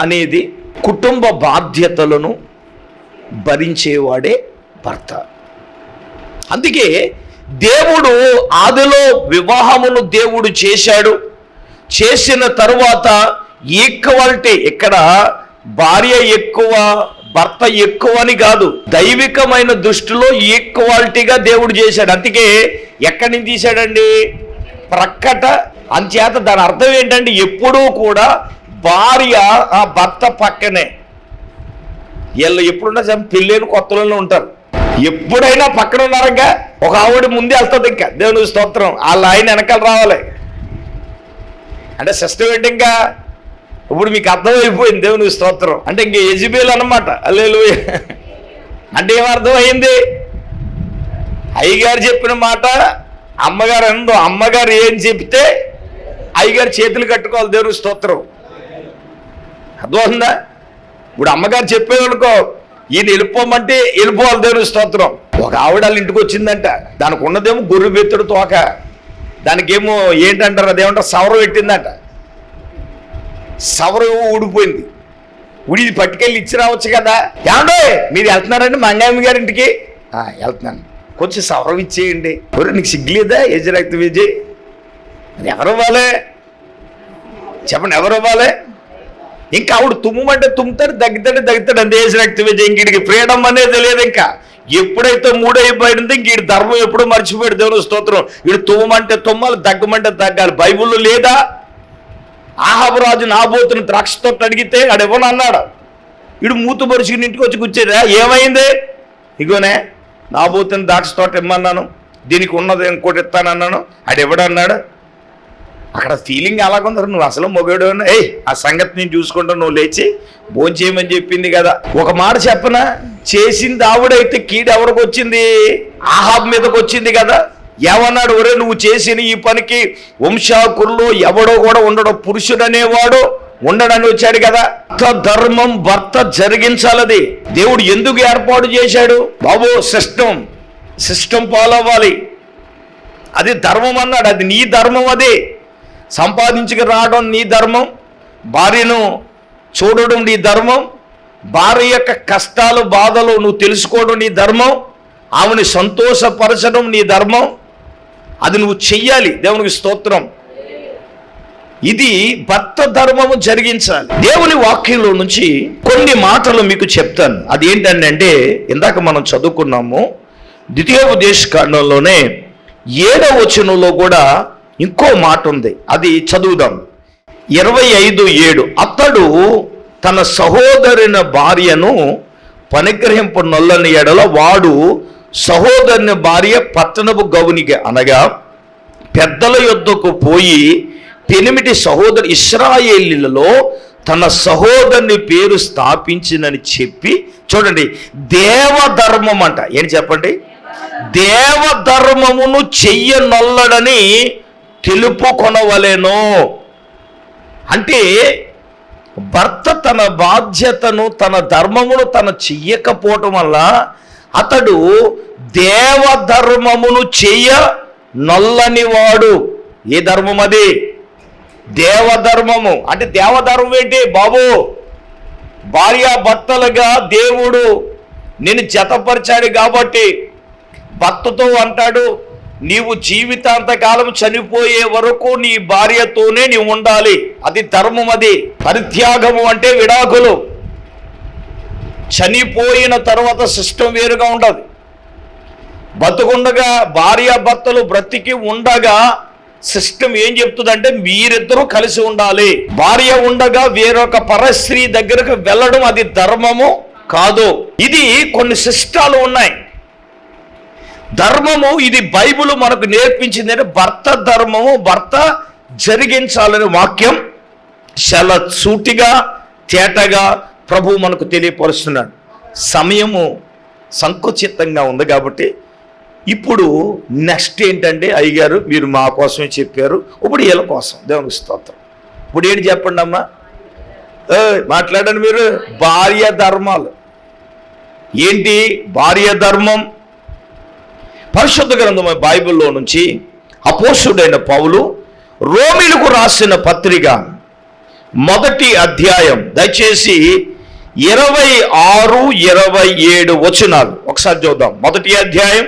అనేది కుటుంబ బాధ్యతలను భరించేవాడే భర్త. అందుకే దేవుడు ఆదిలో వివాహమును దేవుడు చేశాడు. చేసిన తరువాత ఈక్వాలిటీ ఇక్కడ భార్య ఎక్కువ భర్త ఎక్కువ అని కాదు. దైవికమైన దృష్టిలో ఈక్వాలిటీగా దేవుడు చేశాడు. అందుకే ఎక్కడి నుంచి తీశాడండి? ప్రక్కట. అంచేత దాని అర్థం ఏంటంటే ఎప్పుడూ కూడా భార్య ఆ భర్త పక్కనే. వీళ్ళు ఎప్పుడున్నా సరే పెళ్ళైన కొత్తలోనే ఉంటారు. ఎప్పుడైనా పక్కన ఉన్నారంగా? ఒక ఆవిడ ముందే వెళ్తుంది ఇంకా. దేవుని స్తోత్రం. వాళ్ళ ఆయన వెనకాల రావాలి. అంటే సిస్టమ్ ఏంటి ఇంకా ఇప్పుడు మీకు అర్థమైపోయింది దేవుని స్తోత్రం. అంటే ఇంక యజబేలు అన్నమాట. అల్లేలు అంటే ఏమర్థమైంది అయింది అయ్యగారు చెప్పిన మాట అమ్మగారు ఎందో అమ్మగారు ఏం చెప్తే అయ్యగారు చేతులు కట్టుకోవాలి దేవుని స్తోత్రం. అర్థమవుతుందా ఇప్పుడు అమ్మగారు చెప్పేదనుకో ఈయన వెళ్ళిపోమంటే వెళ్ళిపోవాలి దేవుని స్తోత్రం. ఒక ఆవిడ వాళ్ళ ఇంటికి వచ్చిందంట. దానికి ఉన్నదేమో గొర్రె బెత్తుడు తోక. దానికేమో ఏంటంటారు? అదేమంటారు? సవరం పెట్టిందంట. సవరం ఊడిపోయింది. ఉడి పట్టుకెళ్ళి ఇచ్చి రావచ్చు కదా. ఏమండే మీరు వెళ్తున్నారండి మంగాయమ్మ గారి ఇంటికి? వెళ్తున్నాను. కొంచెం సవరం ఇచ్చేయండి. ఒరే నీకు సిగ్గులేదా? యజరక్త విజయ్? ఎవరు ఇవ్వాలి? చెప్పండి ఎవరు ఇవ్వాలి? ఇంకా ఆవిడ తుమ్మంటే తుమ్ముతాడు దగ్గుతాడు దగ్గుతాడు అంత యజరక్త విజయ్ ఇంక ఫ్రీడమ్ అనేది తెలియదు ఇంకా. ఎప్పుడైతే మూడైపోయిందో ఇంక వీడి ధర్మం ఎప్పుడో మర్చిపోయాడు దేవుని స్తోత్రం. వీడు తుమ్మంటే తుమ్మాలి దగ్గమంటే తగ్గాలి బైబుల్లో లేదా? ఆహాబరాజు నాబోతుని ద్రాక్ష తోట అడిగితే ఆడెవరు అన్నాడు? ఇడు మూతు పరుచుకుని ఇంటికి వచ్చి కూర్చేదా ఏమైంది? ఇగోనే నాబోతుని ద్రాక్ష తోట ఇమ్మన్నాను. దీనికి ఉన్నది ఇంకోటి ఇస్తానన్నాను. ఆడెవడన్నాడు అక్కడ ఫీలింగ్ అలాగుంది. నువ్వు అసలు మొగడు ఏ ఆ సంగతి నేను చూసుకుంటా నువ్వు లేచి భోంచేయమని చెప్పింది కదా. ఒక మాట చెప్పనా? చేసింది ఆవిడైతే కీడు ఎవరికి వచ్చింది? ఆహాబ్ మీదకి వచ్చింది కదా. ఏమన్నాడు? ఒరే నువ్వు చేసిన ఈ పనికి వంశాకుల్లో ఎవడో కూడా ఉండడు. పురుషుడనేవాడు ఉండడని వచ్చాడు కదా. భర్త ధర్మం భర్త జరిగించాలది. దేవుడు ఎందుకు ఏర్పాటు చేశాడు? బాబు సిస్టమ్ సిస్టమ్ ఫాలో అవ్వాలి. అది ధర్మం అన్నాడు. అది నీ ధర్మం అది. సంపాదించుకు రావడం నీ ధర్మం భార్యను చూడడం నీ ధర్మం భార్య యొక్క కష్టాలు బాధలు నువ్వు తెలుసుకోవడం నీ ధర్మం ఆమెను సంతోషపరచడం నీ ధర్మం. అది నువ్వు చెయ్యాలి. దేవునికి స్తోత్రం. ఇది భర్త ధర్మము జరిగించాలి. దేవుని వాక్యంలో నుంచి కొన్ని మాటలు మీకు చెప్తాను. అది ఏంటంటే ఇందాక మనం చదువుకున్నాము ద్వితీయోపదేశ కాండంలోనే ఏడవ వచనంలో కూడా ఇంకో మాట ఉంది. అది చదువుదాం. ఇరవై ఐదు ఏడు. అతడు తన సహోదరుని భార్యను పనిగ్రహింపు నొల్లని ఎడల వాడు సహోదరుని భార్య పట్టణపు గౌనికి అనగా పెద్దల యొద్దకు పోయి పెనిమిటి సహోదరు ఇస్రాయేలీలలో తన సహోదరుని పేరు స్థాపించినని చెప్పి చూడండి. దేవధర్మం అంట. ఏంటి చెప్పండి? దేవధర్మమును చెయ్యనొల్లడని తెలుపుకొనవలెను అంటే భర్త తన బాధ్యతను తన ధర్మమును తన చెయ్యకపోవటం వల్ల అతడు దేవధర్మమును చెయ్య నల్లనివాడు. ఏ ధర్మం అది? దేవధర్మము. అంటే దేవధర్మం ఏంటి బాబు? భార్య భర్తలుగా దేవుడు నేను జతపరిచాడు కాబట్టి భర్తతో అంటాడు నీవు జీవితాంతకాలం చనిపోయే వరకు నీ భార్యతోనే నీవు ఉండాలి. అది ధర్మం అది. పరిత్యాగము అంటే విడాకులు. చనిపోయిన తర్వాత సిస్టమ్ వేరుగా ఉండదు. బతుకుండగా భార్య భర్తలు బ్రతికి ఉండగా సిస్టమ్ ఏం చెప్తుందంటే మీరిద్దరూ కలిసి ఉండాలి. భార్య ఉండగా వేరొక పరస్త్రీ దగ్గరకు వెళ్ళడం అది ధర్మము కాదు. ఇది కొన్ని శిష్టాలు ఉన్నాయి. ధర్మము ఇది బైబిల్ మనకు నేర్పించింది అంటే భర్త ధర్మము భర్త జరిగించాలని వాక్యం చాలా సూటిగా తేటగా ప్రభు మనకు తెలియపరుస్తున్నాడు. సమయము సంకుచితంగా ఉంది కాబట్టి ఇప్పుడు నెక్స్ట్ ఏంటంటే అయ్యగారు మీరు మా కోసమే చెప్పారు. ఇప్పుడు వీళ్ళ కోసం దేవునికి స్తోత్రం. ఇప్పుడు ఏంటి చెప్పండి అమ్మా? ఏ, మాట్లాడండి మీరు. భార్య ధర్మాలు. ఏంటి? భార్య ధర్మం. పరిశుద్ధ గ్రంథమైన బైబిల్లో నుంచి అపోసుడైన పౌలు రోమిలకు రాసిన పత్రిక మొదటి అధ్యాయం దయచేసి ఇరవై ఆరు ఇరవై ఏడు వచనాలు. ఒకసారి చూద్దాం. మొదటి అధ్యాయం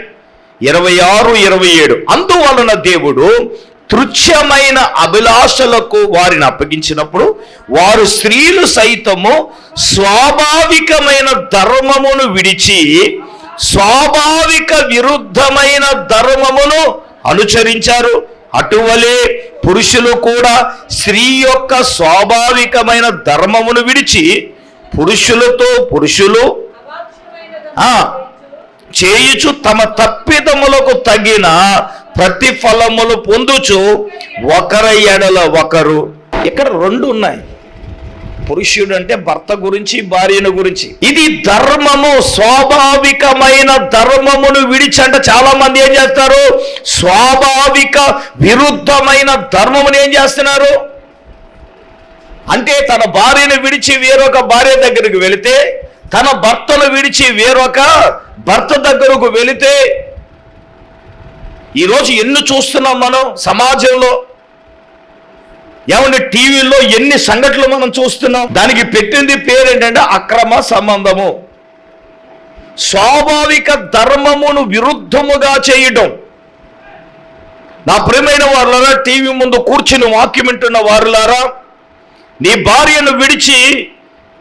ఇరవై ఆరు ఇరవై ఏడు. అందువలన దేవుడు తృచ్ఛమైన అభిలాషలకు వారిని అప్పగించినప్పుడు వారు స్త్రీలు సైతము స్వాభావికమైన ధర్మమును విడిచి స్వాభావిక విరుద్ధమైన ధర్మమును అనుసరించారు అటువలే పురుషులు కూడా స్త్రీ యొక్క స్వాభావికమైన ధర్మమును విడిచి పురుషులతో పురుషులు చేయుచు తమ తప్పిదములకు తగిన ప్రతిఫలములు పొందుచు ఒకరి ఎడల ఒకరు. ఇక్కడ రెండు ఉన్నాయి. పురుషుడు అంటే భర్త గురించి భార్యను గురించి. ఇది ధర్మము స్వాభావికమైన ధర్మమును విడిచి అంటే చాలా మంది ఏం చేస్తారు? స్వాభావిక విరుద్ధమైన ధర్మమును ఏం చేస్తున్నారు? అంటే తన భార్యను విడిచి వేరొక భార్య దగ్గరకు వెళితే తన భర్తను విడిచి వేరొక భర్త దగ్గరకు వెళితే ఈరోజు ఎన్ని చూస్తున్నాం మనం సమాజంలో? ఏమంటే టీవీలో ఎన్ని సంఘటనలు మనం చూస్తున్నాం? దానికి పెట్టింది పేరు ఏంటంటే అక్రమ సంబంధము. స్వాభావిక ధర్మమును విరుద్ధముగా చేయడం. నా ప్రియమైన వారులారా టీవీ ముందు కూర్చుని వాక్యం వింటున్న వారులారా నీ భార్యను విడిచి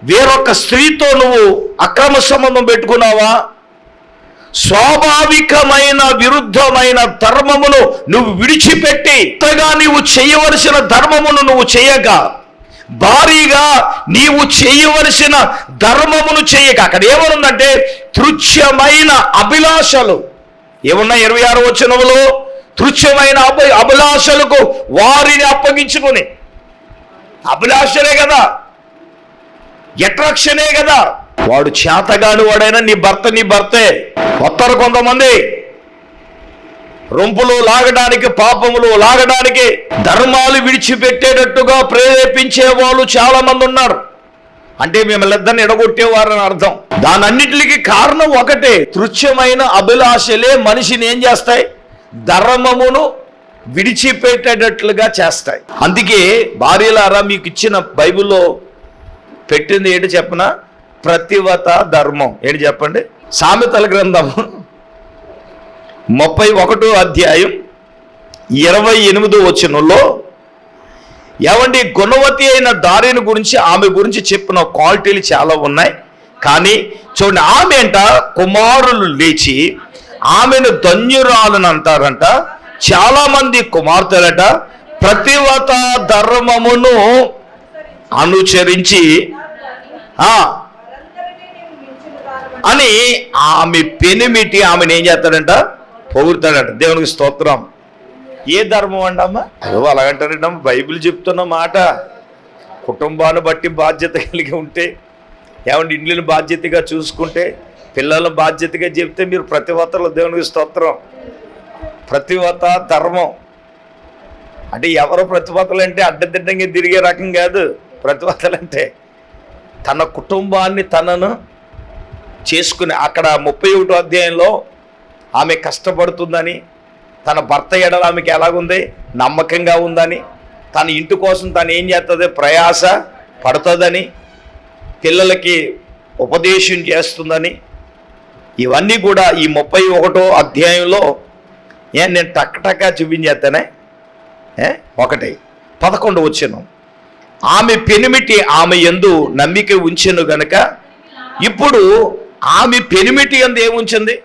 వేరొక స్త్రీతో నువ్వు అక్రమ సంబంధం పెట్టుకున్నావా? స్వాభావికమైన విరుద్ధమైన ధర్మమును నువ్వు విడిచిపెట్టి ఇంతగా నీవు చేయవలసిన ధర్మమును నువ్వు చేయక భారీగా నీవు చేయవలసిన ధర్మమును చేయక అక్కడ ఏమనుందంటే తృచ్ఛమైన అభిలాషలు. ఏమున్నా ఇరవై ఆరు వచనములో? తృచ్ఛమైన అభి అభిలాషలకు వారిని అప్పగించుకుని. అభిలాషలే కదా. ఎట్రాక్షనే కదా. వాడు చేతగాడు వాడైనా నీ భర్త నీ భర్తే. వస్తారు కొంతమంది. రొంపులు లాగడానికి పాపములు లాగడానికి ధర్మాలు విడిచిపెట్టేటట్టుగా ప్రేరేపించే వాళ్ళు చాలా మంది ఉన్నారు. అంటే మిమ్మల్ని ఇద్దరిని ఎడగొట్టేవారని అర్థం. దానన్నిటికీ కారణం ఒకటే. తృచ్ఛమైన అభిలాషలే మనిషిని ఏం చేస్తాయి? ధర్మమును విడిచిపెట్టేటట్లుగా చేస్తాయి. అందుకే భార్యలారా మీకు ఇచ్చిన బైబిల్లో పెట్టింది ఏంటి చెప్పనా? ప్రతివత ధర్మం. ఏంటి చెప్పండి? సామెతల గ్రంథం ముప్పై ఒకటో అధ్యాయం ఇరవై ఎనిమిదో వచనంలో ఏమండి గుణవతి అయిన దారిని గురించి ఆమె గురించి చెప్పిన క్వాలిటీలు చాలా ఉన్నాయి. కానీ చూడండి ఆమె అంట కుమారులు లేచి ఆమెను ధన్యురాలను అంటారంట. చాలా మంది కుమార్తెలట ప్రతివత ధర్మమును అనుచరించి అని ఆమె పెనిమిటి ఆమెను ఏం చేస్తాడంట? పొగుడతాడంట. దేవునికి స్తోత్రం. ఏ ధర్మం అండమ్మా అయ్యో అలాగంటారంటమ్మా బైబిల్ చెప్తున్న మాట. కుటుంబాన్ని బట్టి బాధ్యత కలిగి ఉంటే ఏమంటే ఇండ్లను బాధ్యతగా చూసుకుంటే పిల్లలను బాధ్యతగా చెప్తే మీరు ప్రతివతలు దేవునికి స్తోత్రం. ప్రతివత ధర్మం. అంటే ఎవరు ప్రతివతలు అంటే అడ్డదిడ్డంగా తిరిగే రకం కాదు. ప్రతివతలు అంటే తన కుటుంబాన్ని తనను చేసుకుని అక్కడ ముప్పై ఒకటో అధ్యాయంలో ఆమె కష్టపడుతుందని తన భర్త ఎడల ఆమెకి ఎలాగుంది? నమ్మకంగా ఉందని తన ఇంటి కోసం తను ఏం చేస్తుంది ప్రయాస పడుతుందని పిల్లలకి ఉపదేశం చేస్తుందని. ఇవన్నీ కూడా ఈ ముప్పై ఒకటో అధ్యాయంలో ఏ నేను టక్ టక్కా చూపించేస్తానే ఏ? ఒకటి. పదకొండు వచ్చాను. ఆమె పెనిమిటి ఆమె ఎందు నమ్మిక ఉంచెను గనక ఇప్పుడు ఆమె పెనిమిటి ఎందు ఏముంచింది?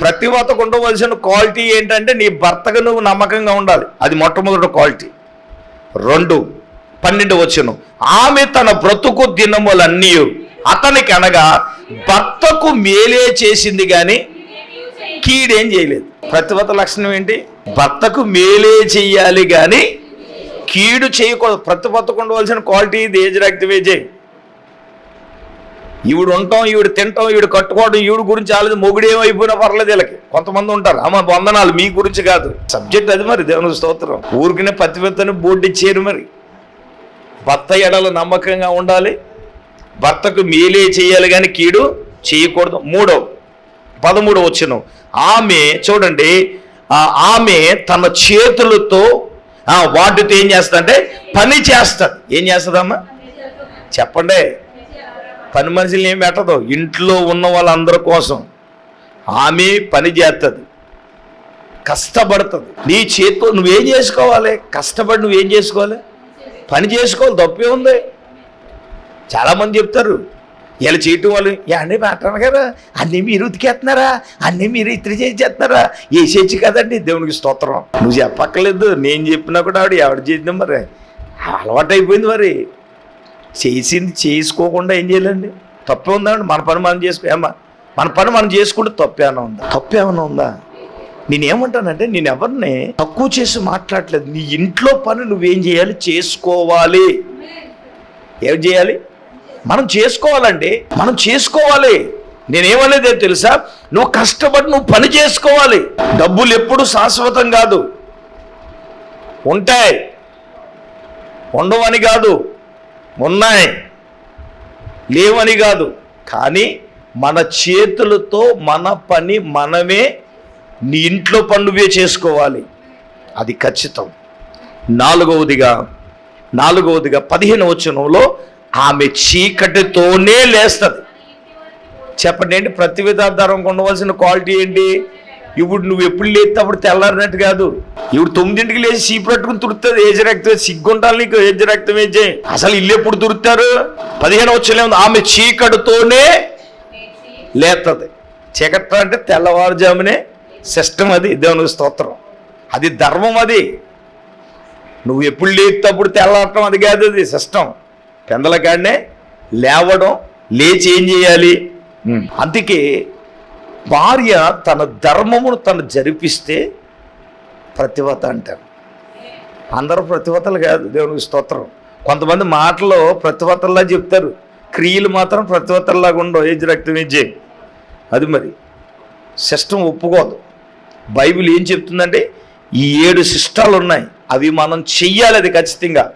ప్రతివతకు ఉండవలసిన క్వాలిటీ ఏంటంటే నీ భర్తకు నువ్వు నమ్మకంగా ఉండాలి. అది మొట్టమొదటి క్వాలిటీ. రెండు పన్నెండు వచ్చును ఆమె తన బ్రతుకు దినములన్నీ అతనికి అనగా భర్తకు మేలే చేసింది కానీ కీడేం చేయలేదు. ప్రతివత లక్షణం ఏంటి? భర్తకు మేలే చేయాలి కానీ కీడు చేయకూడదు. ప్రతిపత్తకు ఉండవలసిన క్వాలిటీ ఇది ఏజ్ యాక్టివేజే ఈవిడు ఉంటాం ఈవిడ తింటాం ఈవిడ కట్టుకోవడం ఈవిడ గురించి ఆలోచన మొగుడు ఏమైపోయినా పర్లేదు వీళ్ళకి. కొంతమంది ఉంటారు. అమ్మ వందనాలు మీ గురించి కాదు. సబ్జెక్ట్ అది మరి దేవుని స్తోత్రం. ఊరికినే పత్తి పెత్తని బోర్డు ఇచ్చారు మరి. భర్త ఎడల నమ్మకంగా ఉండాలి. భర్తకు మేలే చేయాలి కానీ కీడు చేయకూడదు. మూడో పదమూడు వచ్చిన ఆమె చూడండి ఆమె తన చేతులతో వాటితో ఏం చేస్తా అంటే పని చేస్తాడు ఏం చేస్తుందమ్మా? చెప్పండి. పని మనుషులు ఏం పెట్టదు. ఇంట్లో ఉన్న వాళ్ళందరి కోసం ఆమె పని చేస్తుంది కష్టపడుతుంది. నీ చేతితో నువ్వేం చేసుకోవాలి? కష్టపడి నువ్వేం చేసుకోవాలి? పని చేసుకోవాలి తప్పే ఉంది. చాలామంది చెప్తారు ఇలా చేయటం వాళ్ళు ఏమండి మాట్లాడు కదా? అన్నీ మీరు ఉతికేస్తున్నారా? అన్నీ మీరు ఇతరు చేసేస్తున్నారా వేసేచ్చు కదండి? దేవునికి స్తోత్రం. నువ్వు చెప్పక్కర్లేదు. నేను చెప్పినా కూడా ఆవిడ ఎవడు చేద్దాం మరి? అలవాటు అయిపోయింది మరి. చేసింది చేసుకోకుండా ఏం చేయాలండి తప్పే ఉందండి మన పని మనం చేసుకో ఏమ్మా మన పని మనం చేసుకుంటే తప్పేమైనా ఉందా? తప్పేమైనా ఉందా? నేనేమంటానంటే నేను ఎవరిని తక్కువ చేసి మాట్లాడలేదు నీ ఇంట్లో పని నువ్వేం చేయాలి? చేసుకోవాలి. ఏం చేయాలి? మనం చేసుకోవాలండి. మనం చేసుకోవాలి. నేనేమనేది తెలుసా? నువ్వు కష్టపడి నువ్వు పని చేసుకోవాలి. డబ్బులు ఎప్పుడు శాశ్వతం కాదు. ఉంటాయి. ఉండవని కాదు. ఉన్నాయి లేవని కాదు కానీ మన చేతులతో మన పని మనమే నీ ఇంట్లో పనువే చేసుకోవాలి. అది ఖచ్చితం. నాలుగవదిగా నాలుగవదిగా పదిహేను వచనంలో ఆమె చీకటితోనే లేస్తుంది. చెప్పండి ఏంటి? ప్రతి విధాధారం ఉండవలసిన క్వాలిటీ ఏంటి? ఇప్పుడు నువ్వు ఎప్పుడు లేస్తే అప్పుడు తెల్లారినట్టు కాదు. ఇప్పుడు తొమ్మిదింటికి లేచి సీపు పట్టుకుని తురుతుంది ఏజ్ రక్తం సిగ్గుంటాలి నీకు ఏజ్ రక్తం ఏజే. అసలు ఇల్లు ఎప్పుడు తురుతారు పదిహేను వచ్చలే ఉంది. ఆమె చీకటితోనే లేస్తుంది చీకటి అంటే తెల్లవారుజామునే సిస్టమ్ అది దేవునికి స్తోత్రం. అది ధర్మం అది. నువ్వు ఎప్పుడు లేస్తే అప్పుడు తెల్లవటం అది కాదు అది సిస్టమ్. పెందల కాడనే లేవడం లేచి ఏం చేయాలి. అందుకే భార్య తన ధర్మమును తను జరిపిస్తే ప్రతివత అంటారు. అందరూ ప్రతివతలు కాదు దేవునికి స్తోత్రం. కొంతమంది మాటల్లో ప్రతివతల్లా చెప్తారు. క్రియలు మాత్రం ప్రతివతల్లాగా ఉండవు. ఏజ్ రక్తం ఏజే అది మరి సిస్టమ్ ఒప్పుకోదు. బైబిల్ ఏం చెప్తుందంటే ఈ ఏడు శిష్టాలు ఉన్నాయి. అవి మనం చెయ్యాలి అది ఖచ్చితంగా.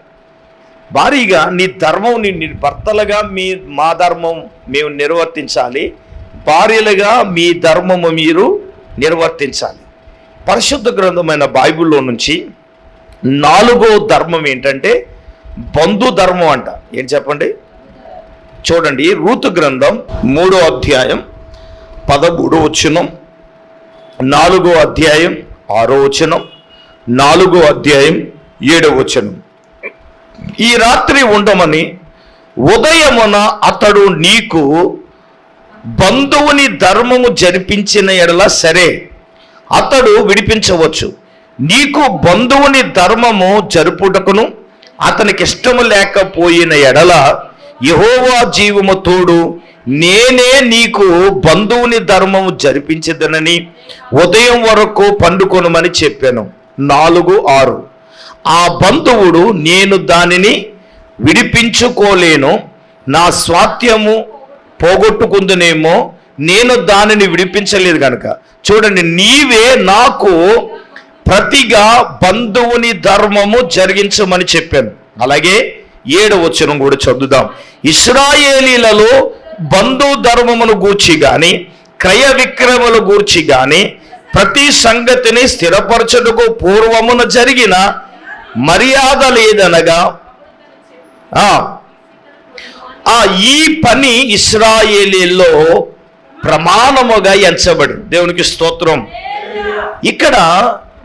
భారీగా నీ ధర్మం నీ భర్తలుగా మీ మా ధర్మం మేము నిర్వర్తించాలి. భార్యలుగా మీ ధర్మము మీరు నిర్వర్తించాలి. పరిశుద్ధ గ్రంథమైన బైబిల్లో నుంచి నాలుగో ధర్మం ఏంటంటే బంధు ధర్మం అంట. ఏం చెప్పండి? చూడండి రూతు గ్రంథం మూడో అధ్యాయం పదమూడో వచనం నాలుగో అధ్యాయం ఆరో వచనం నాలుగో అధ్యాయం ఏడో వచనం. ఈ రాత్రి ఉండమని ఉదయమున అతడు నీకు బంధువుని ధర్మము జరిపించిన ఎడల సరే అతడు విడిపించవచ్చు. నీకు బంధువుని ధర్మము జరుపుటకును అతనికి ఇష్టము లేకపోయిన ఎడల యహోవా జీవము తోడు నేనే నీకు బంధువుని ధర్మము జరిపించదనని ఉదయం వరకు పండుకొనమని చెప్పాను. నాలుగు ఆరు. ఆ బంధువుడు నేను దానిని విడిపించుకోలేను నా స్వాత్యము పోగొట్టుకుందునేమో నేను దానిని విడిపించలేదు కనుక చూడండి నీవే నాకు ప్రతిగా బంధువుని ధర్మము జరిగించమని చెప్పాను. అలాగే ఏడు వచనం కూడా చదువుదాం. ఇస్రాయేలీలలో బంధు ధర్మమును గూర్చి కానీ క్రయ విక్రముల గూర్చి కానీ ప్రతి సంగతిని స్థిరపరచుటకు పూర్వమున జరిగిన మర్యాద లేదనగా ఆ, ఈ పని ఇస్రాయేలీలో ప్రమాణముగా ఎంచబడి. దేవునికి స్తోత్రం. ఇక్కడ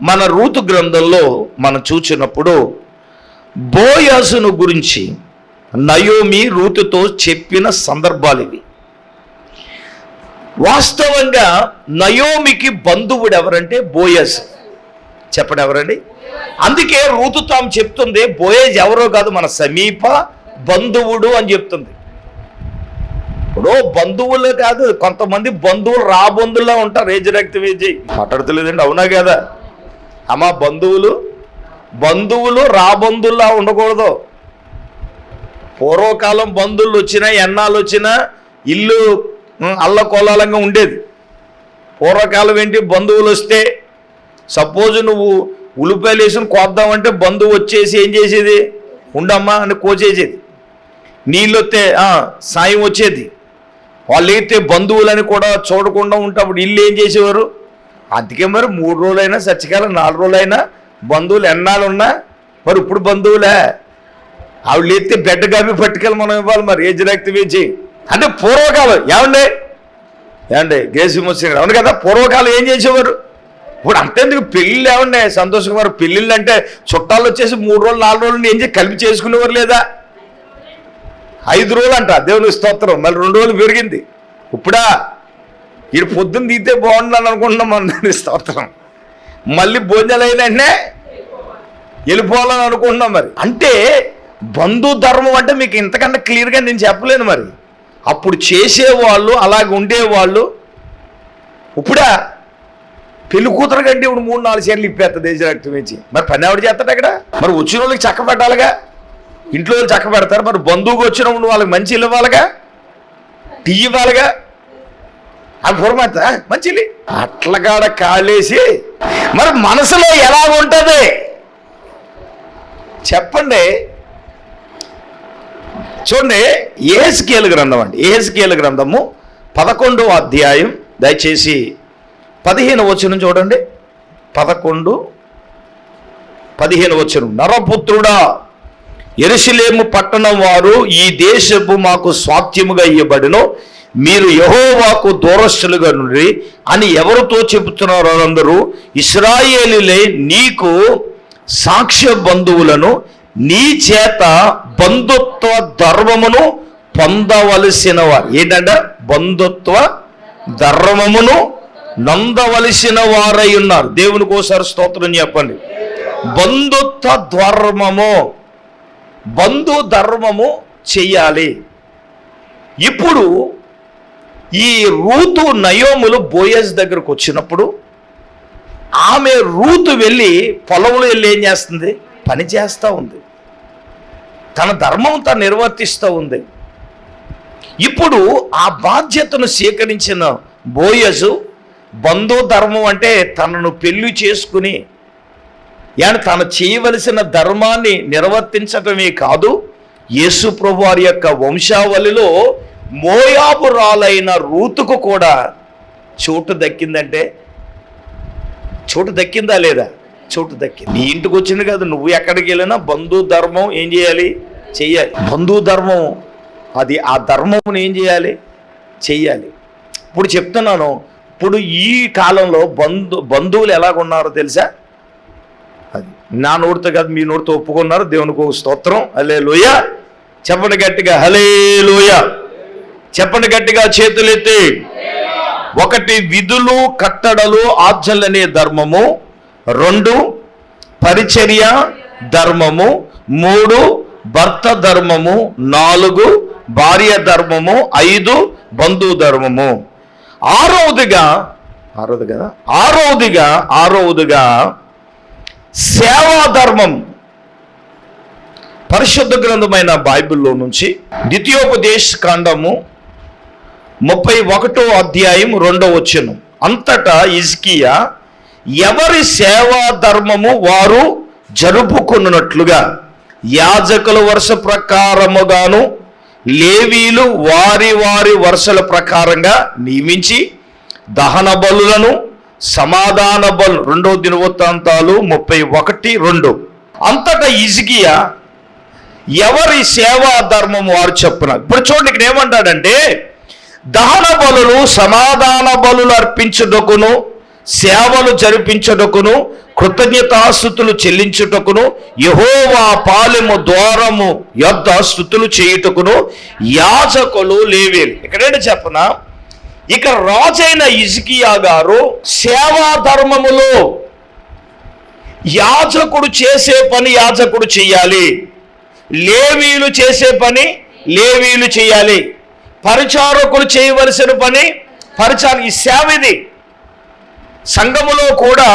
మన రూతు గ్రంథంలో మనం చూచినప్పుడు బోయాసును గురించి నయోమి రూతుతో చెప్పిన సందర్భాలు ఇవి. వాస్తవంగా నయోమికి బంధువుడు ఎవరంటే బోయస్ చెప్పడం ఎవరండి? అందుకే రూతు తాము చెప్తుంది బోయజ్ ఎవరో కాదు మన సమీప బంధువుడు అని చెప్తుంది. ఇప్పుడు బంధువులు కాదు కొంతమంది బంధువులు రాబంధువులా ఉంటారు. ఏజ్ రక్త వేజి మాట్లాడతలేదండి అవునా కదా? అమ్మా బంధువులు బంధువులు రాబంధువులా ఉండకూడదు. పూర్వకాలం బంధువులు వచ్చినా ఎన్నాళ్ళు వచ్చినా ఇల్లు ఉమ్, అల్లకొల్లాలంగా ఉండేది. పూర్వకాలం ఏంటి? బంధువులు వస్తే సపోజ్ నువ్వు ఉల్లిపాయలు వేసుకుని కోద్దామంటే బంధువు వచ్చేసి ఏం చేసేది? ఉండమ్మా అని కోచేసేది నీళ్ళొస్తే సాయం వచ్చేది. వాళ్ళు అయితే బంధువులని కూడా చూడకుండా ఉంటప్పుడు ఇల్లు ఏం చేసేవారు? అందుకే మరి మూడు రోజులైనా సచ్చికాలం నాలుగు రోజులైనా బంధువులు ఎన్నాళ్ళు ఉన్నా మరి ఇప్పుడు బంధువులే. ఆవిడ లేతే బెడ్ కాపీ పట్టుకెళ్ళి మనం ఇవ్వాలి మరి ఏజ్ జిరాక్తి వేచి అంటే పూర్వకాలం ఏమండి? ఏమండి గ్రేసి ముస్లిం అవును కదా పూర్వకాలం ఏం చేసేవారు? ఇప్పుడు అంతేందుకు పెళ్ళిళ్ళు ఏమండి? సంతోష్ కుమార్ పెళ్ళిళ్ళు అంటే చుట్టాలు వచ్చేసి మూడు రోజులు నాలుగు రోజులు ఏం చేసి కలిపి చేసుకునేవారు లేదా? ఐదు రోజులు అంట దేవుని స్తోత్రం. మళ్ళీ రెండు రోజులు పెరిగింది. ఇప్పుడా ఇది పొద్దున్న తీస్తే బాగుండని అనుకుంటున్నాం మన స్తోత్రం. మళ్ళీ భోజనాలు అయిన వెంటనే వెళ్ళిపోవాలని అనుకుంటున్నాం మరి. అంటే బంధు ధర్మం అంటే మీకు ఇంతకన్నా క్లియర్గా నేను చెప్పలేను మరి. అప్పుడు చేసేవాళ్ళు అలాగ ఉండేవాళ్ళు. ఇప్పుడా పెళ్ళి కూతురు కంటే ఇప్పుడు మూడు నాలుగు చీరలు ఇప్పేస్తుంది దేశరక్తం నుంచి. మరి పని ఎవడు చేస్తాడు అక్కడ? మరి వచ్చిన వాళ్ళకి చక్క పెట్టాలిగా? ఇంట్లో వాళ్ళు చక్క పెడతారు మరి బంధువుకి వచ్చినప్పుడు వాళ్ళకి మంచి ఇవ్వాలిగా? టీ ఇవ్వాలిగా? అది పూర్వత మంచిది అట్లగాడ కాలేసి మరి మనసులో ఎలా ఉంటుంది? చెప్పండి. చూడండి ఏహెస్కేలు గ్రంథం అండి. ఏహెస్కేలు గ్రంథము పదకొండో అధ్యాయం దయచేసి పదిహేను వచనం చూడండి. పదకొండు పదిహేను వచనం. నరపుత్రుడా ఎరుసలేము పట్టణం వారు ఈ దేశపు మాకు స్వాత్యముగా ఇవ్వబడిను మీరు యహోవాకు దూరస్తులుగా నుండి అని ఎవరితో చెబుతున్నారు అందరూ ఇస్రాయేలీలే నీకు సాక్ష్య బంధువులను నీ చేత బంధుత్వ ధర్మమును పొందవలసిన వారు ఏంటంట? బంధుత్వ ధర్మమును నందవలసిన వారై ఉన్నారు. దేవుని కోసారి స్తోత్రం చెప్పండి. బంధుత్వ ధర్మము బంధు ధర్మము చెయ్యాలి ఇప్పుడు ఈ రూతు నయోములు బోయస్ దగ్గరకు వచ్చినప్పుడు ఆమె రూతు వెళ్ళి పొలంలో వెళ్ళి ఏం చేస్తుంది? పని చేస్తూ ఉంది. తన ధర్మం తను నిర్వర్తిస్తూ ఉంది. ఇప్పుడు ఆ బాధ్యతను స్వీకరించిన బోయజు బంధు ధర్మం అంటే తనను పెళ్ళి చేసుకుని yani తను చేయవలసిన ధర్మాన్ని నిర్వర్తించటమే కాదు యేసు ప్రభు వారి యొక్క వంశావళిలో మోయాబురాలైన రూతుకు కూడా చోటు దక్కిందంటే చోటు దక్కిందా లేదా? చోటు దక్కింది. నీ ఇంటికి వచ్చింది కాదు నువ్వు ఎక్కడికి వెళ్ళినా బంధు ధర్మం ఏం చేయాలి? చెయ్యాలి. బంధు ధర్మం అది ఆ ధర్మం ఏం చేయాలి? చెయ్యాలి. ఇప్పుడు చెప్తున్నాను ఇప్పుడు ఈ కాలంలో బంధు బంధువులు ఎలాగున్నారో తెలుసా? అది. నా నోటితో కాదు మీ నోటితో ఒప్పుకున్నారు. దేవునికి ఒక స్తోత్రం. హలే లోయ చెప్పండి గట్టిగా హలే లోయ చెప్పండి గట్టిగా చేతులెత్తి. ఒకటి విధులు కట్టడలు ఆజ్ఞలనే ధర్మము. రెండు పరిచర్య ధర్మము. మూడు భర్త ధర్మము. నాలుగు భార్య ధర్మము. ఐదు బంధు ధర్మము. ఆరవదిగా ఆరవది కదా? ఆరవదిగా ఆరవదిగా సేవా ధర్మం పరిశుద్ధ గ్రంథమైన బైబిల్లో నుంచి ద్వితీయోపదేశ కాండము ముప్పై ఒకటో అధ్యాయం రెండో వచ్చను అంతటా ఇజ్కియా ఎవరి సేవా ధర్మము వారు జరుపుకున్నట్లుగా యాజకుల వరుస ప్రకారముగాను లేవీలు వారి వారి వరుసల ప్రకారంగా నియమించి దహన బలులను సమాధాన బలు రెండో దినవృత్తాంతాలు ముప్పై ఒకటి రెండు. అంతటా ఇజికియా ఎవరి సేవా ధర్మం వారు చెప్పున ఇప్పుడు చూడండి ఇక్కడ ఏమంటాడంటే దహన బలులు సమాధాన బలులు అర్పించుటకును సేవలు జరిపించుటకును కృతజ్ఞతాస్థుతులు చెల్లించుటకును యహోవా పాలెము ద్వారము యొద్ద స్థుతులు చేయుటకును యాజకులు లేవేలు. ఇక్కడేంటి చెప్పనా? ఇక రాజైన ఇజికియా గారు సేవా ధర్మములో యాజకుడు చేసే పని యాజకుడు చెయ్యాలి. లేవీలు చేసే పని లేవీలు చేయాలి పరిచారకులు చేయవలసిన పని పరిచార ఈ సేవ ఇది. సంఘములో కూడా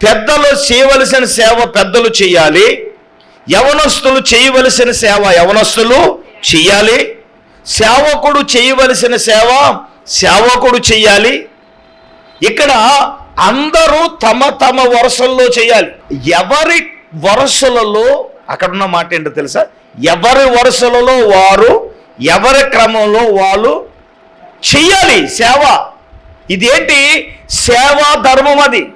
పెద్దలు చేయవలసిన సేవ పెద్దలు చేయాలి యవనస్తులు చేయవలసిన సేవ యవనస్తులు చేయాలి సేవకుడు చేయవలసిన సేవ సేవకుడు చెయ్యాలి. ఇక్కడ అందరూ తమ తమ వరుసల్లో చేయాలి ఎవరి వరుసలలో అక్కడ ఉన్న మాట ఏంటో తెలుసా? ఎవరి వరుసలలో వారు ఎవరి క్రమంలో వాళ్ళు చెయ్యాలి సేవ. ఇదేంటి? సేవా ధర్మం అది.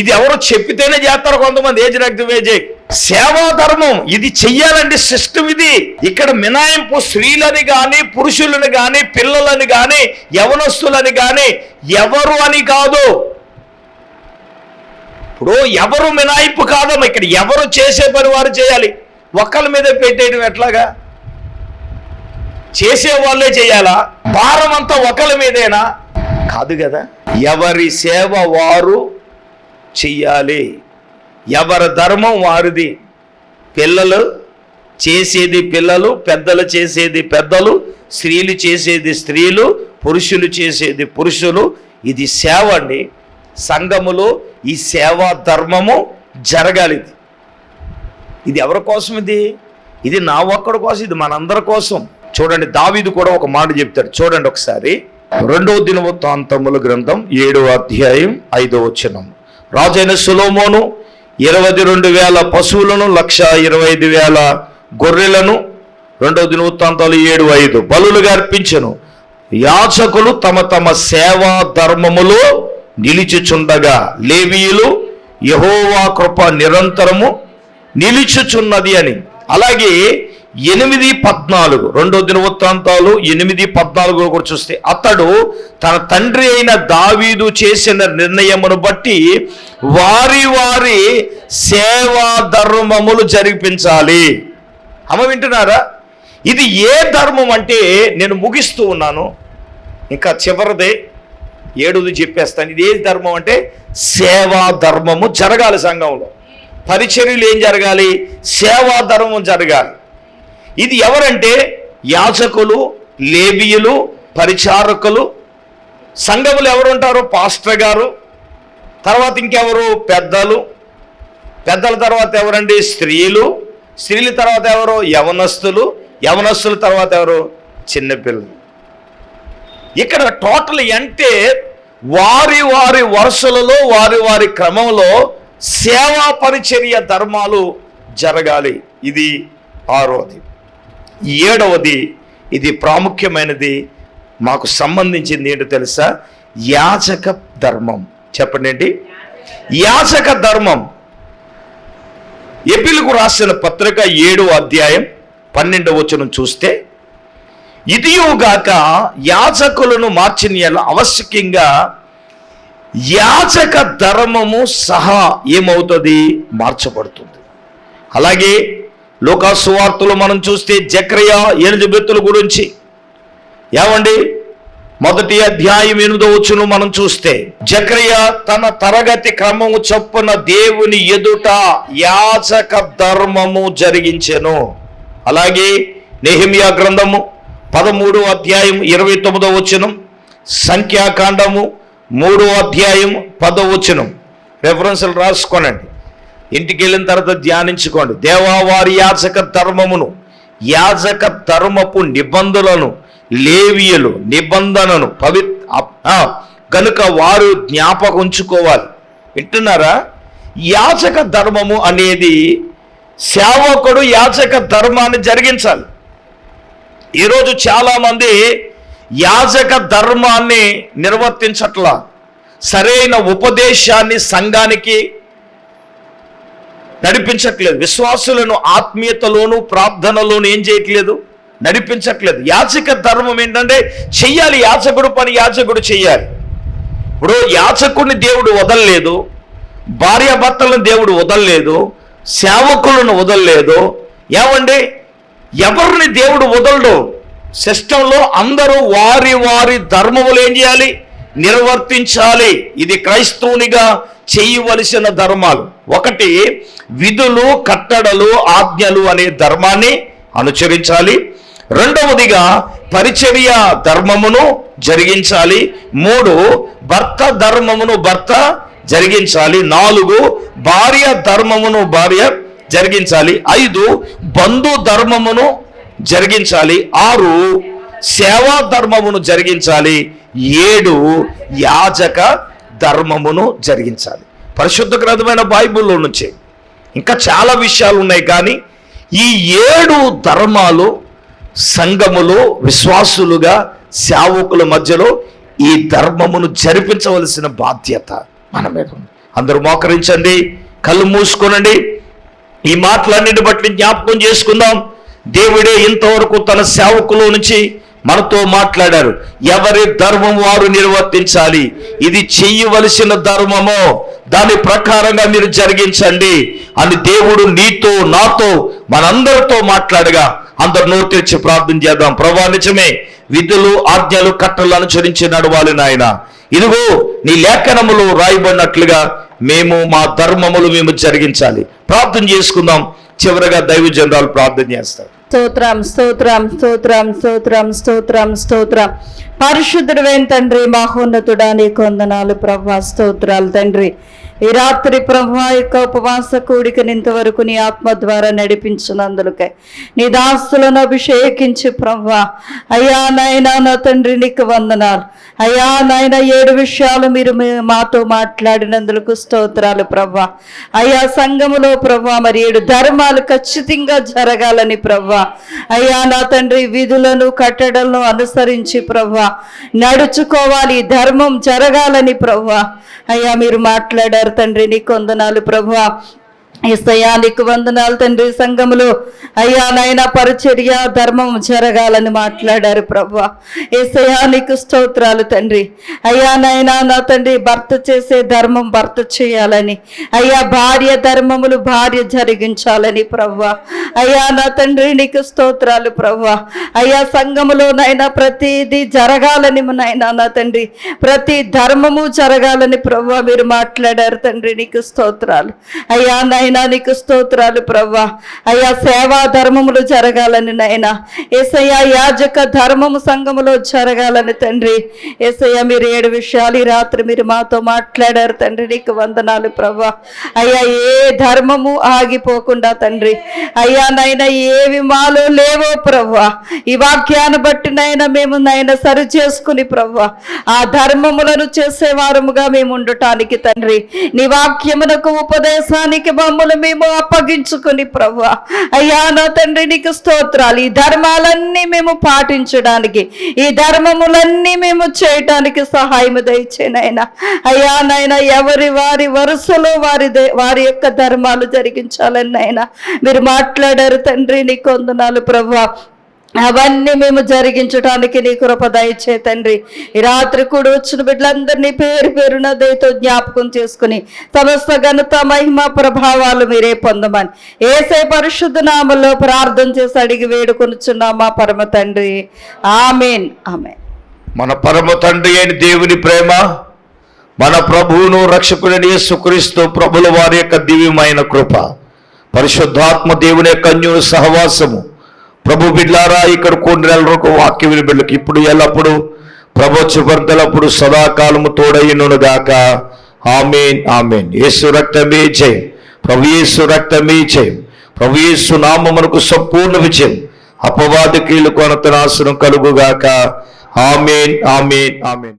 ఇది ఎవరు చెప్పితేనే చేస్తారు కొంతమంది. ఏజ్ రక్తవేజే సేవా ధర్మం ఇది చెయ్యాలండి సిస్టమ్ ఇది. ఇక్కడ మినాయింపు స్త్రీలని కానీ పురుషులని కానీ పిల్లలని కానీ యవనస్తులని కానీ ఎవరు అని కాదు. ఇప్పుడు ఎవరు మినాయింపు కాదమ్మా ఇక్కడ ఎవరు చేసే పని వారు చేయాలి. ఒక్కళ్ళ మీద పెట్టేయడం ఎట్లాగా? చేసే వాళ్ళే చేయాలా? భారం అంతా ఒకళ్ళ మీదేనా? కాదు కదా. ఎవరి సేవ వారు చెయ్యాలి. ఎవరి ధర్మం వారిది. పిల్లలు చేసేది పిల్లలు పెద్దలు చేసేది పెద్దలు స్త్రీలు చేసేది స్త్రీలు పురుషులు చేసేది పురుషులు. ఇది సేవ అండి. సంఘములో ఈ సేవా ధర్మము జరగాలి ఇది. ఇది ఎవరి కోసం ఇది? ఇది నా ఒక్కడి కోసం ఇది మనందరి కోసం. చూడండి దావీదు కూడా ఒక మాట చెప్తాడు. చూడండి ఒకసారి. రెండవ దినవృత్తాంతముల గ్రంథం ఏడవ అధ్యాయం ఐదవ వచనం. రాజైన సులోమోను ఇరవై రెండు వేల పశువులను లక్ష ఇరవై ఐదు వేల గొర్రెలను రెండవ దినవృత్తాంతాలు ఏడు ఐదు బలులుగా అర్పించను. యాచకులు తమ తమ సేవా ధర్మములో నిలిచుచుండగా లేవీయులు యహోవా కృప నిరంతరము నిలుచుచున్నది అని. అలాగే ఎనిమిది పద్నాలుగు. రెండో దినవృత్తాంతాలు ఎనిమిది పద్నాలుగు కూడా చూస్తే అతడు తన తండ్రి అయిన దావీదు చేసిన నిర్ణయమును బట్టి వారి వారి సేవా ధర్మములు జరిపించాలి. అమ్మ వింటున్నారా? ఇది ఏ ధర్మం అంటే నేను ముగిస్తూ ఉన్నాను. ఇంకా చివరిదే ఏడుది చెప్పేస్తాను. ఇది ఏ ధర్మం అంటే సేవా ధర్మము జరగాలి సంఘంలో. పరిచర్యలు ఏం జరగాలి? సేవా ధర్మం జరగాలి. ఇది ఎవరంటే యాజకులు లేబియులు పరిచారకులు సంఘములు ఎవరుంటారు? పాస్టర్ గారు తర్వాత ఇంకెవరు? పెద్దలు. పెద్దల తర్వాత ఎవరండి? స్త్రీలు. స్త్రీల తర్వాత ఎవరు? యవనస్తులు. యవనస్తుల తర్వాత ఎవరు? చిన్నపిల్లలు ఇక్కడ టోటల్ అంటే వారి వారి వరుసలలో వారి వారి క్రమంలో సేవా పరిచర్య ధర్మాలు జరగాలి. ఇది ఆరోది ఏడవది ఇది ప్రాముఖ్యమైనది మాకు సంబంధించింది ఏంటో తెలుసా? యాచక ధర్మం. చెప్పండి ఏంటి? యాచక ధర్మం. ఎపిలకు రాసిన పత్రిక ఏడో అధ్యాయం పన్నెండవ వచనం చూస్తే ఇదియుగాక యాచకులను మార్చిన ఆవశ్యకంగా యాచక ధర్మము సహా ఏమవుతుంది? మార్చబడుతుంది. అలాగే లోకాసువార్తలు మనం చూస్తే జక్రయ ఎలిజబెత్తుల గురించి. ఏమండి? మొదటి అధ్యాయం ఎనిమిదో వచ్చును మనం చూస్తే జక్రయ తన తరగతి క్రమము చొప్పున దేవుని ఎదుట యాచక ధర్మము జరిగించెను. అలాగే నెహిమియా గ్రంథము పదమూడు అధ్యాయం ఇరవై తొమ్మిదో వచనం సంఖ్యాకాండము మూడో అధ్యాయం పదో వచ్చనం రెఫరెన్సులు రాసుకోనండి. ఇంటికి వెళ్ళిన తర్వాత ధ్యానించుకోండి. దేవావారి యాజక ధర్మమును యాజక ధర్మపు నిబంధనలను లేవియలు నిబంధనను పవి కనుక వారు జ్ఞాపకం ఉంచుకోవాలి వింటున్నారా? యాచక ధర్మము అనేది సేవకుడు యాచక ధర్మాన్ని జరిగించాలి. ఈరోజు చాలామంది యాజక ధర్మాన్ని నిర్వర్తించట్లా. సరైన ఉపదేశాన్ని సంఘానికి నడిపించట్లేదు. విశ్వాసులను ఆత్మీయతలోను ప్రార్థనలోను ఏం చేయట్లేదు? నడిపించట్లేదు. యాచక ధర్మం ఏంటంటే చెయ్యాలి. యాచకుడు పని యాచకుడు చెయ్యాలి. ఇప్పుడు యాచకుడిని దేవుడు వదలలేదు. భార్యాభర్తలను దేవుడు వదలలేదు. సేవకులను వదలలేదు. ఏమండి? ఎవరిని దేవుడు వదలడు? సిస్టంలో అందరూ వారి వారి ధర్మములు ఏం చేయాలి? నిర్వర్తించాలి. ఇది క్రైస్తవునిగా చేయవలసిన ధర్మాలు. ఒకటి విధులు కట్టడలు ఆజ్ఞలు అనే ధర్మాన్ని అనుసరించాలి రెండవదిగా పరిచర్య ధర్మమును జరిగించాలి. మూడు భర్త ధర్మమును భర్త జరిగించాలి. నాలుగు భార్య ధర్మమును భార్య జరిగించాలి. ఐదు బంధు ధర్మమును జరిగించాలి. ఆరు సేవా ధర్మమును జరిగించాలి. ఏడు యాజక ధర్మమును జరిగించాలి. పరిశుద్ధ గ్రంథమైన బైబిల్లో నుంచి ఇంకా చాలా విషయాలు ఉన్నాయి కానీ ఈ ఏడు ధర్మాలు సంఘములో విశ్వాసులుగా సేవకుల మధ్యలో ఈ ధర్మమును జరిపించవలసిన బాధ్యత మన మీద ఉంది. అందరూ మోకరించండి కళ్ళు మూసుకోనండి. ఈ మాటలన్నిటి బట్టి జ్ఞాపకం చేసుకుందాం. దేవుడే ఇంతవరకు తన సేవకుల నుంచి మనతో మాట్లాడారు. ఎవరి ధర్మం వారు నిర్వర్తించాలి? ఇది చెయ్యవలసిన ధర్మమో దాని ప్రకారంగా మీరు జరిగించండి. అని దేవుడు నీతో నాతో మనందరితో మాట్లాడగా అందరు నోరు తెరిచి ప్రార్థన చేద్దాం. ప్రభా నిజమే విధులు ఆజ్ఞలు కట్టలు అనుసరించి నడవాలి నాయన. ఇదిగో నీ లేఖనములు రాయబడినట్లుగా మేము మా ధర్మములు మేము జరిగించాలి. ప్రార్థన చేసుకుందాం. చివరగా దైవ జనరాలు ప్రార్థన చేస్తారు. స్తోత్రం స్తోత్రం స్తోత్రం స్తోత్రం స్తోత్రం స్తోత్రం. పరిశుద్ధుడైన తండ్రి మహోన్నతుడా నీకు వందనాలు ప్రభా స్తోత్రాలు తండ్రి. ఈ రాత్రి ప్రభా యొక్క ఉపవాస కూడికని ఇంతవరకు నీ ఆత్మ ద్వారా నడిపించినందులకై. నీ దాస్తులను అభిషేకించి ప్రభా. అయ్యా నాయనా నా తండ్రి నీకు వందనాలు. అయ్యా నాయన ఏడు విషయాలు మీరు మాతో మాట్లాడినందుకు స్తోత్రాలు ప్రభా. అయ్యా సంఘములో ప్రభా మరి ఏడు ధర్మాలు ఖచ్చితంగా జరగాలని ప్రభా. అయ్యా నా తండ్రి విధులను కట్టడలను అనుసరించి ప్రభా. నడుచుకోవాలి ధర్మం జరగాలని ప్రభా. అయ్యా మీరు మాట్లాడారు తండ్రి నీకు కొందనాలు ప్రభా ఇస్తయా నీకు వందనాలు తండ్రి సంఘములో. అయ్యా నాయన పరిచర్య ధర్మం జరగాలని మాట్లాడారు ప్రభు. ఏసయ్యా నీకు స్తోత్రాలు తండ్రి. అయ్యా నాయన నా తండ్రి భర్త చేసే ధర్మం భర్త చేయాలని. అయ్యా భార్య ధర్మములు భార్య జరిగించాలని ప్రభు. అయ్యా నా తండ్రి నీకు స్తోత్రాలు ప్రభు. అయ్యా సంఘములో నైనా ప్రతిదీ జరగాలని నాయన నా తండ్రి. ప్రతి ధర్మము జరగాలని ప్రభు మీరు మాట్లాడారు తండ్రి నీకు స్తోత్రాలు. అయ్యా నాయన నైనా నీకు స్తోత్రాలు ప్రవ్వా. అయ్యా సేవా ధర్మములు జరగాలని నైనా ఏసయ్యా యాజక ధర్మము సంఘములో జరగాలని తండ్రి. ఏసయ్య మీరు ఏడు విషయాలు ఈ రాత్రి మీరు మాతో మాట్లాడారు తండ్రి. నీకు వందనాలు ప్రవ్వా. అయ్యా ఏ ధర్మము ఆగిపోకుండా తండ్రి. అయ్యా నైనా ఏవి మాలో లేవో ప్రవ్వా. ఈ వాక్యాన్ని బట్టి నైనా మేము నైనా సరి చేసుకుని ప్రవ్వా. ఆ ధర్మములను చేసేవారముగా మేము ఉండటానికి తండ్రి. నీ వాక్యమునకు ఉపదేశానికి మమ్మల్ని మేము అప్పగించుకుని ప్రభా అయ్యా నా తండ్రి నీకు స్తోత్రాలు. ఈ ధర్మాలన్నీ మేము పాటించడానికి ఈ ధర్మములన్నీ మేము చేయటానికి సహాయం దయచేనైనా అయ్యా నాయన ఎవరి వారి వరుసలో వారి దే- వారి యొక్క ధర్మాలు జరిగించాలని నాయన మీరు మాట్లాడారు తండ్రి నీకు వందనాలు ప్రభా అవన్నీ మేము జరిగించడానికి నీ కృప దయచే తండ్రి. ఈ రాత్రి కూడా వచ్చిన బిడ్డలందరినీ పేరు పేరున దయతో జ్ఞాపకం చేసుకుని సమస్త ఘనత మహిమ ప్రభావాలు మీరే పొందమని ఏసే పరిశుద్ధ నామంలో ప్రార్థన చేసి అడిగి వేడుకొనుచున్నామా పరమ తండ్రి. ఆమెన్. ఆమె మన పరమ తండ్రి అయిన దేవుని ప్రేమ మన ప్రభువును రక్షకుడని యేసుక్రీస్తు ప్రభుల వారి యొక్క దివ్యమైన కృప పరిశుద్ధాత్మ దేవుని యొక్క అన్యుని సహవాసము ప్రభు బిడ్లారా ఇక్కడ కొన్ని నెలలకు వాక్య బిడ్డలకు ఇప్పుడు ఎల్లప్పుడు ప్రభు చివర్తలప్పుడు సదాకాలము తోడయ్యను గాక. Amen amen. యేసు రక్తమే జయం ప్రభు యేసు రక్తమే జయం ప్రభు యేసు నామమునకు సంపూర్ణ విజయం. అపవాద కీలు కొనత నాశనం కలుగుగాక. Amen amen amen.